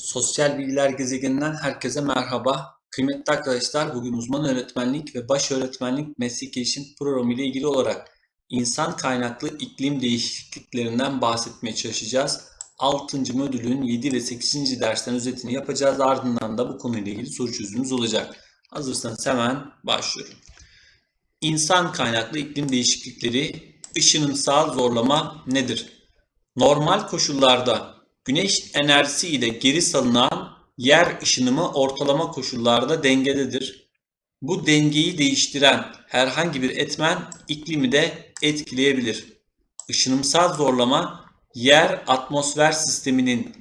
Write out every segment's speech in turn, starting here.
Sosyal Bilgiler Gezegeninden herkese merhaba. Kıymetli arkadaşlar, bugün uzman öğretmenlik ve baş öğretmenlik meslek gelişim programı ile ilgili olarak insan kaynaklı iklim değişikliklerinden bahsetmeye çalışacağız. 6. modülün 7 ve 8. dersten özetini yapacağız. Ardından da bu konuyla ilgili soru çözümümüz olacak. Hazırsanız hemen başlıyorum. İnsan kaynaklı iklim değişiklikleri, ışınımsal zorlama nedir? Normal koşullarda güneş enerjisi ile geri salınan yer ışınımı ortalama koşullarda dengededir. Bu dengeyi değiştiren herhangi bir etmen iklimi de etkileyebilir. Işınımsal zorlama yer atmosfer sisteminin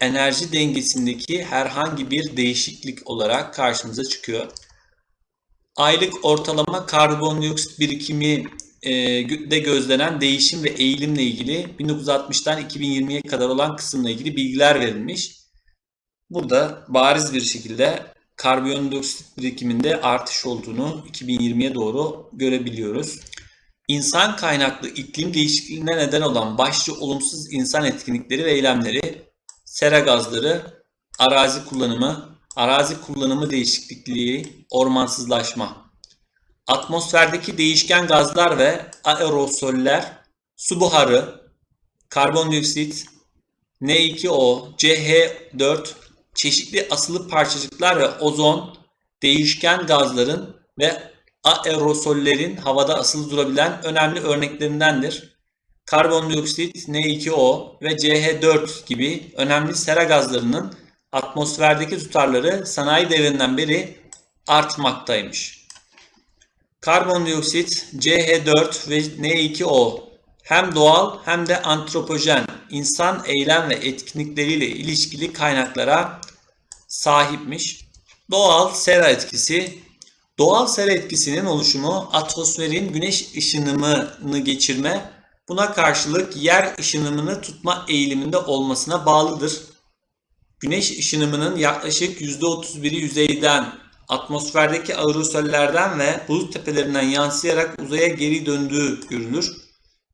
enerji dengesindeki herhangi bir değişiklik olarak karşımıza çıkıyor. Aylık ortalama karbondioksit birikimi de gözlenen değişim ve eğilimle ilgili 1960'tan 2020'ye kadar olan kısımla ilgili bilgiler verilmiş. Burada bariz bir şekilde karbondioksit birikiminde artış olduğunu 2020'ye doğru görebiliyoruz. İnsan kaynaklı iklim değişikliğine neden olan başlı olumsuz insan etkinlikleri ve eylemleri, sera gazları, arazi kullanımı, arazi kullanımı değişikliği, ormansızlaşma. Atmosferdeki değişken gazlar ve aerosoller, su buharı, karbondioksit, N2O, CH4, çeşitli asılı parçacıklar ve ozon, değişken gazların ve aerosollerin havada asılı durabilen önemli örneklerindendir. Karbondioksit, N2O ve CH4 gibi önemli sera gazlarının atmosferdeki tutarları sanayi devrinden beri artmaktaymış. Karbondioksit, CH4 ve N2O hem doğal hem de antropojen insan eylem ve etkinlikleriyle ilişkili kaynaklara sahipmiş. Doğal sera etkisi Doğal sera etkisinin oluşumu atmosferin güneş ışınımını geçirme, buna karşılık yer ışınımını tutma eğiliminde olmasına bağlıdır. Güneş ışınımının yaklaşık %31'i yüzeyden, atmosferdeki aerosollerden ve bulut tepelerinden yansıyarak uzaya geri döndüğü görülür.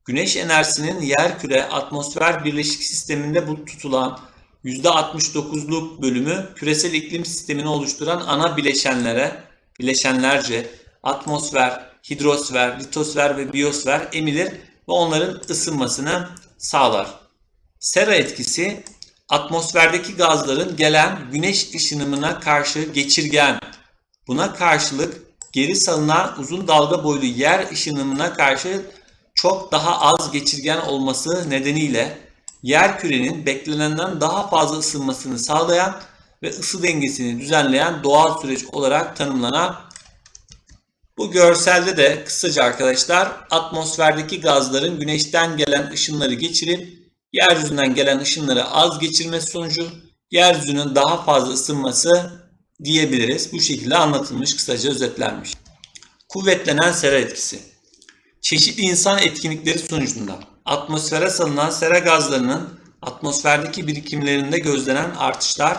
Güneş enerjisinin yer küre atmosfer birleşik sisteminde bu tutulan %69'luk bölümü küresel iklim sistemini oluşturan ana bileşenlere, bileşenlerce atmosfer, hidrosfer, litosfer ve biyosfer emilir ve onların ısınmasını sağlar. Sera etkisi atmosferdeki gazların gelen güneş ışınımına karşı geçirgen, buna karşılık geri salınan uzun dalga boylu yer ışınımına karşı çok daha az geçirgen olması nedeniyle yer kürenin beklenenden daha fazla ısınmasını sağlayan ve ısı dengesini düzenleyen doğal süreç olarak tanımlanan bu görselde de kısaca arkadaşlar atmosferdeki gazların güneşten gelen ışınları geçirip yeryüzünden gelen ışınları az geçirmesi sonucu yeryüzünün daha fazla ısınması diyebiliriz. Bu şekilde anlatılmış, kısaca özetlenmiş. Kuvvetlenen sera etkisi. Çeşitli insan etkinlikleri sonucunda atmosfere salınan sera gazlarının atmosferdeki birikimlerinde gözlenen artışlar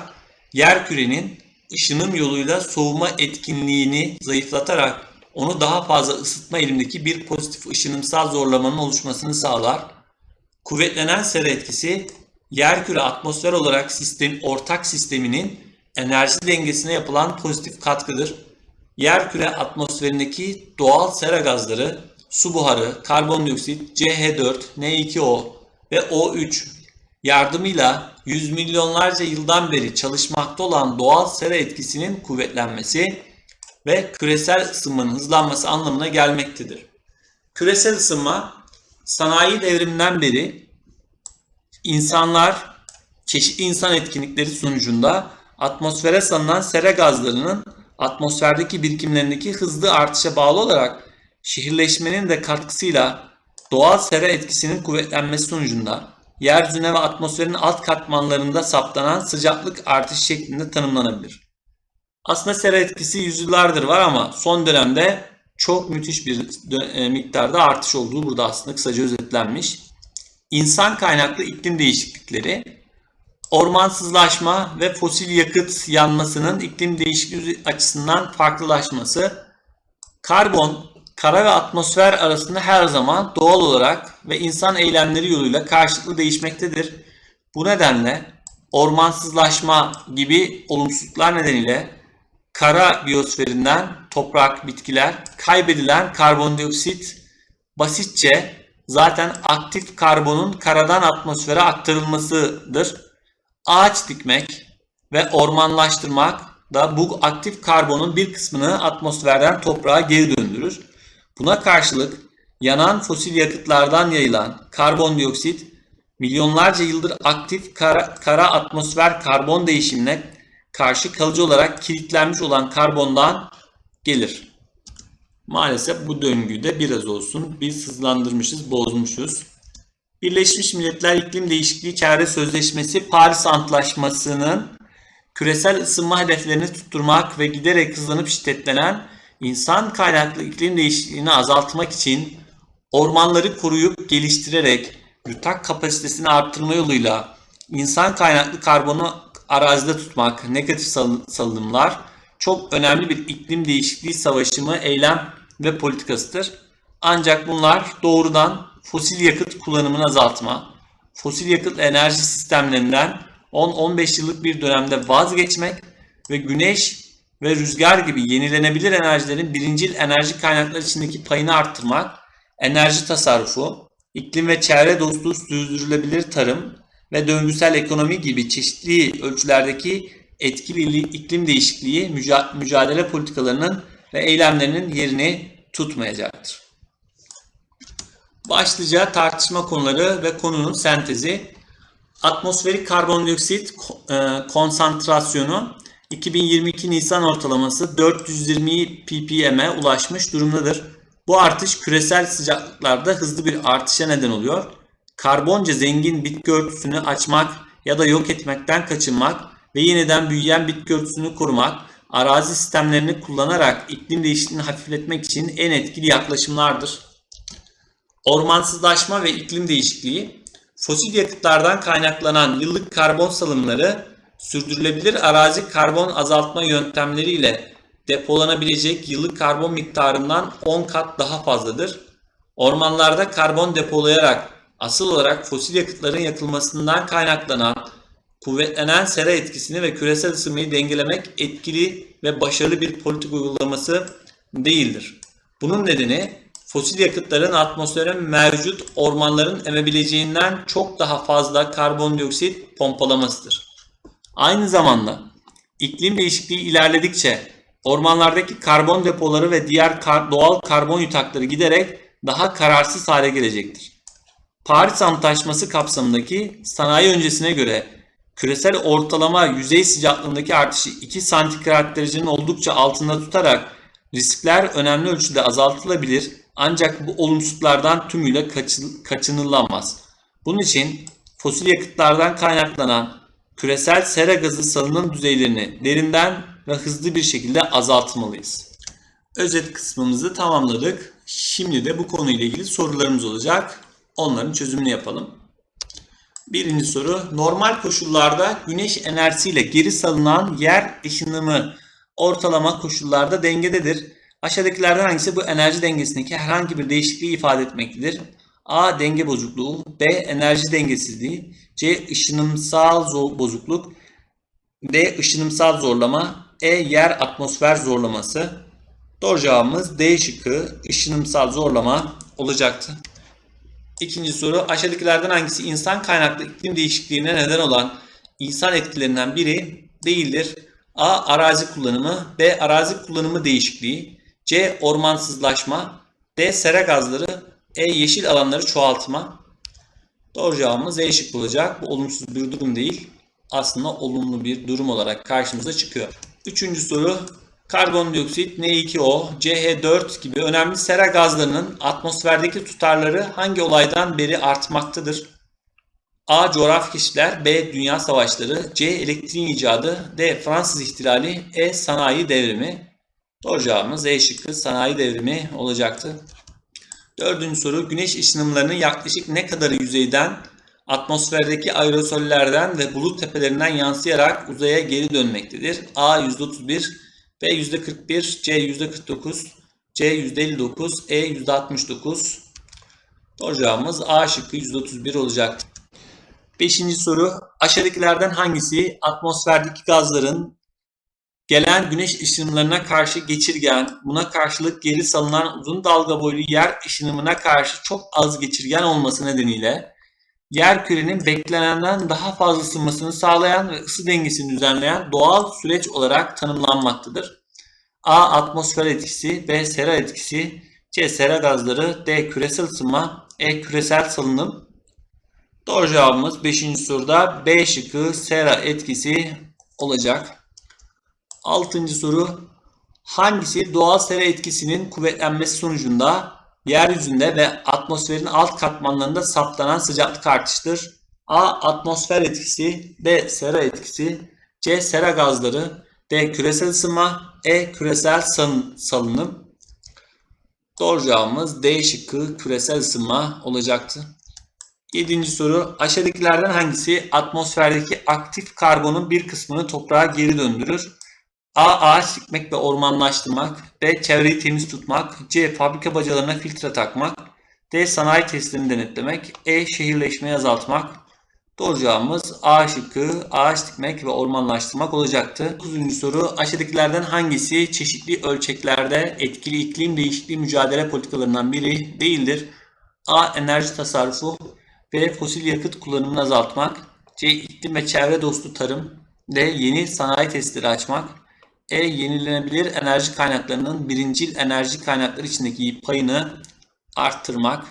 yer kürenin ışınım yoluyla soğuma etkinliğini zayıflatarak onu daha fazla ısıtma eğilimindeki bir pozitif ışınımsal zorlamanın oluşmasını sağlar. Kuvvetlenen sera etkisi yer küre atmosfer olarak sistem ortak sisteminin enerji dengesine yapılan pozitif katkıdır. Yer küre atmosferindeki doğal sera gazları su buharı, karbondioksit, CH4, N2O ve O3 yardımıyla yüz milyonlarca yıldan beri çalışmakta olan doğal sera etkisinin kuvvetlenmesi ve küresel ısınmanın hızlanması anlamına gelmektedir. Küresel ısınma sanayi devriminden beri insanlar çeşitli insan etkinlikleri sonucunda atmosfere salınan sera gazlarının atmosferdeki birikimlerindeki hızlı artışa bağlı olarak şehirleşmenin de katkısıyla doğal sera etkisinin kuvvetlenmesi sonucunda yeryüzüne ve atmosferin alt katmanlarında saptanan sıcaklık artışı şeklinde tanımlanabilir. Aslında sera etkisi yüzyıllardır var ama son dönemde çok müthiş bir e, miktarda artış olduğu burada aslında kısaca özetlenmiş. İnsan kaynaklı iklim değişiklikleri, ormansızlaşma ve fosil yakıt yanmasının iklim değişikliği açısından farklılaşması, karbon, kara ve atmosfer arasında her zaman doğal olarak ve insan eylemleri yoluyla karşılıklı değişmektedir. Bu nedenle ormansızlaşma gibi olumsuzluklar nedeniyle kara biyosferinden toprak, bitkiler kaybedilen karbondioksit basitçe zaten aktif karbonun karadan atmosfere aktarılmasıdır. Ağaç dikmek ve ormanlaştırmak da bu aktif karbonun bir kısmını atmosferden toprağa geri döndürür. Buna karşılık yanan fosil yakıtlardan yayılan karbondioksit milyonlarca yıldır aktif kara, kara atmosfer karbon değişimine karşı kalıcı olarak kilitlenmiş olan karbondan gelir. Maalesef bu döngüyü de biraz olsun biz hızlandırmışız, bozmuşuz. Birleşmiş Milletler İklim Değişikliği Çevre Sözleşmesi Paris Antlaşması'nın küresel ısınma hedeflerini tutturmak ve giderek hızlanıp şiddetlenen insan kaynaklı iklim değişikliğini azaltmak için ormanları koruyup geliştirerek yutak kapasitesini arttırma yoluyla insan kaynaklı karbonu arazide tutmak, negatif salınımlar çok önemli bir iklim değişikliği savaşımı, eylem ve politikasıdır. Ancak bunlar doğrudan fosil yakıt kullanımını azaltma, fosil yakıt enerji sistemlerinden 10-15 yıllık bir dönemde vazgeçmek ve güneş ve rüzgar gibi yenilenebilir enerjilerin birincil enerji kaynakları içindeki payını arttırmak, enerji tasarrufu, iklim ve çevre dostu sürdürülebilir tarım ve döngüsel ekonomi gibi çeşitli ölçülerdeki etkili iklim değişikliği mücadele politikalarının ve eylemlerinin yerini tutmayacaktır. Başlıca tartışma konuları ve konunun sentezi atmosferik karbondioksit e, konsantrasyonu 2022 Nisan ortalaması 420 ppm'e ulaşmış durumdadır. Bu artış küresel sıcaklıklarda hızlı bir artışa neden oluyor. Karbonca zengin bitki örtüsünü açmak ya da yok etmekten kaçınmak ve yeniden büyüyen bitki örtüsünü korumak, arazi sistemlerini kullanarak iklim değişikliğini hafifletmek için en etkili yaklaşımlardır. Ormansızlaşma ve iklim değişikliği, fosil yakıtlardan kaynaklanan yıllık karbon salımları sürdürülebilir arazi karbon azaltma yöntemleriyle depolanabilecek yıllık karbon miktarından 10 kat daha fazladır. Ormanlarda karbon depolayarak asıl olarak fosil yakıtların yakılmasından kaynaklanan kuvvetlenen sera etkisini ve küresel ısınmayı dengelemek etkili ve başarılı bir politik uygulaması değildir. Bunun nedeni fosil yakıtların atmosfere mevcut ormanların emebileceğinden çok daha fazla karbondioksit pompalamasıdır. Aynı zamanda iklim değişikliği ilerledikçe ormanlardaki karbon depoları ve diğer kar doğal karbon yutakları giderek daha kararsız hale gelecektir. Paris Antlaşması kapsamındaki sanayi öncesine göre küresel ortalama yüzey sıcaklığındaki artışı 2 santigrat derecenin oldukça altında tutarak riskler önemli ölçüde azaltılabilir ancak bu olumsuzluklardan tümüyle kaçınılamaz. Bunun için fosil yakıtlardan kaynaklanan küresel sera gazı salınım düzeylerini derinden ve hızlı bir şekilde azaltmalıyız. Özet kısmımızı tamamladık. Şimdi de bu konuyla ilgili sorularımız olacak. Onların çözümünü yapalım. Birinci soru. Normal koşullarda güneş enerjisiyle geri salınan yer ışınımı ortalama koşullarda dengededir. Aşağıdakilerden hangisi bu enerji dengesindeki herhangi bir değişikliği ifade etmektedir? A. Denge bozukluğu. B. Enerji dengesizliği. C. ışınımsal bozukluk. D. ışınımsal zorlama. E. Yer atmosfer zorlaması. Doğru cevabımız D şıkkı ışınımsal zorlama olacaktı. İkinci soru aşağıdakilerden hangisi insan kaynaklı iklim değişikliğine neden olan insan etkilerinden biri değildir? A. Arazi kullanımı B. Arazi kullanımı değişikliği C. Ormansızlaşma D. Sera gazları E. Yeşil alanları çoğaltma Doğru cevabımız E şık olacak. Bu olumsuz bir durum değil. Aslında olumlu bir durum olarak karşımıza çıkıyor. Üçüncü soru karbondioksit, N2O, CH4 gibi önemli sera gazlarının atmosferdeki tutarları hangi olaydan beri artmaktadır? A. Coğrafi keşifler, B. Dünya savaşları, C. Elektriğin icadı, D. Fransız ihtilali, E. Sanayi devrimi. Doğru cevabımız E şıkkı sanayi devrimi olacaktı. Dördüncü soru güneş ışınımlarının yaklaşık ne kadarı yüzeyden, atmosferdeki aerosollerden ve bulut tepelerinden yansıyarak uzaya geri dönmektedir? A. %31, B. %41, C. %49, C. %59, E. %69. Doğru A şıkkı %31 olacak. Beşinci soru. Aşağıdakilerden hangisi atmosferdeki gazların gelen güneş ışınlarına karşı geçirgen, buna karşılık geri salınan uzun dalga boylu yer ışınımına karşı çok az geçirgen olması nedeniyle yer kürenin beklenenden daha fazla ısınmasını sağlayan ve ısı dengesini düzenleyen doğal süreç olarak tanımlanmaktadır. A. Atmosfer etkisi B. Sera etkisi C. Sera gazları D. Küresel ısınma E. Küresel salınım Doğru cevabımız 5. soruda B şıkkı sera etkisi olacak. 6. soru hangisi doğal sera etkisinin kuvvetlenmesi sonucunda yeryüzünde ve atmosferin alt katmanlarında saptanan sıcaklık artıştır? A. Atmosfer etkisi B. Sera etkisi C. Sera gazları D. Küresel ısınma E. Küresel salın- salınım Doğru cevabımız D şıkkı küresel ısınma olacaktı. Yedinci soru. Aşağıdakilerden hangisi atmosferdeki aktif karbonun bir kısmını toprağa geri döndürür? A. Ağaç dikmek ve ormanlaştırmak. B. Çevreyi temiz tutmak. C. Fabrika bacalarına filtre takmak. D. Sanayi testlerini denetlemek. E. Şehirleşmeyi azaltmak. Doğru cevabımız A şıkkı ağaç dikmek ve ormanlaştırmak olacaktı. 9. soru aşağıdakilerden hangisi çeşitli ölçeklerde etkili iklim değişikliği mücadele politikalarından biri değildir? A. Enerji tasarrufu B. Fosil yakıt kullanımını azaltmak. C. iklim ve çevre dostu tarım. D. Yeni sanayi testleri açmak. E. Yenilenebilir enerji kaynaklarının birincil enerji kaynakları içindeki payını arttırmak.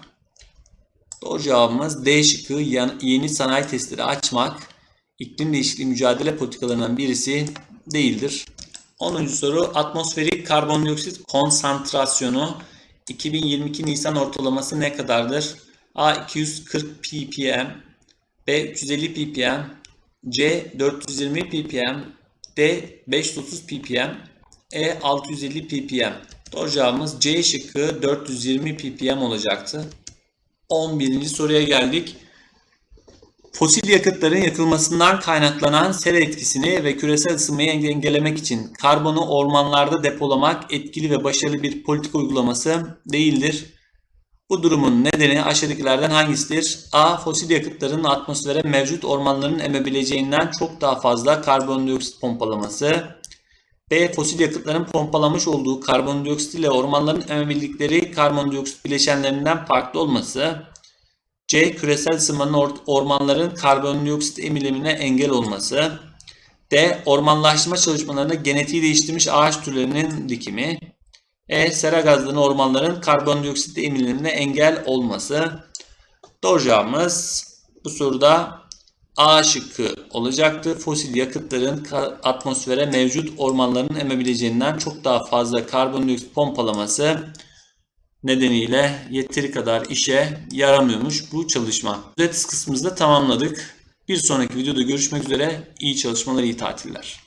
Doğru cevabımız D şıkkı yeni sanayi testleri açmak. iklim değişikliği mücadele politikalarından birisi değildir. 10. soru atmosferik karbondioksit konsantrasyonu 2022 Nisan ortalaması ne kadardır? A 240 ppm, B 350 ppm, C 420 ppm, D 530 ppm, E 650 ppm. Doğru cevabımız C şıkkı 420 ppm olacaktı. 11. soruya geldik. Fosil yakıtların yakılmasından kaynaklanan sera etkisini ve küresel ısınmayı engellemek için karbonu ormanlarda depolamak etkili ve başarılı bir politika uygulaması değildir. Bu durumun nedeni aşağıdakilerden hangisidir? A. Fosil yakıtların atmosfere mevcut ormanların emebileceğinden çok daha fazla karbondioksit pompalaması. B. Fosil yakıtların pompalamış olduğu karbondioksit ile ormanların emebildikleri karbondioksit bileşenlerinden farklı olması. C. Küresel ısınmanın or- ormanların karbondioksit emilimine engel olması. D. Ormanlaştırma çalışmalarında genetiği değiştirmiş ağaç türlerinin dikimi. E. Sera gazlarının ormanların karbondioksit emilimine engel olması. Doğru cevabımız bu soruda A şıkkı olacaktı. Fosil yakıtların atmosfere mevcut ormanların emebileceğinden çok daha fazla karbondioksit pompalaması nedeniyle yeteri kadar işe yaramıyormuş bu çalışma. Ücretsiz kısmımızda tamamladık. Bir sonraki videoda görüşmek üzere. İyi çalışmalar, iyi tatiller.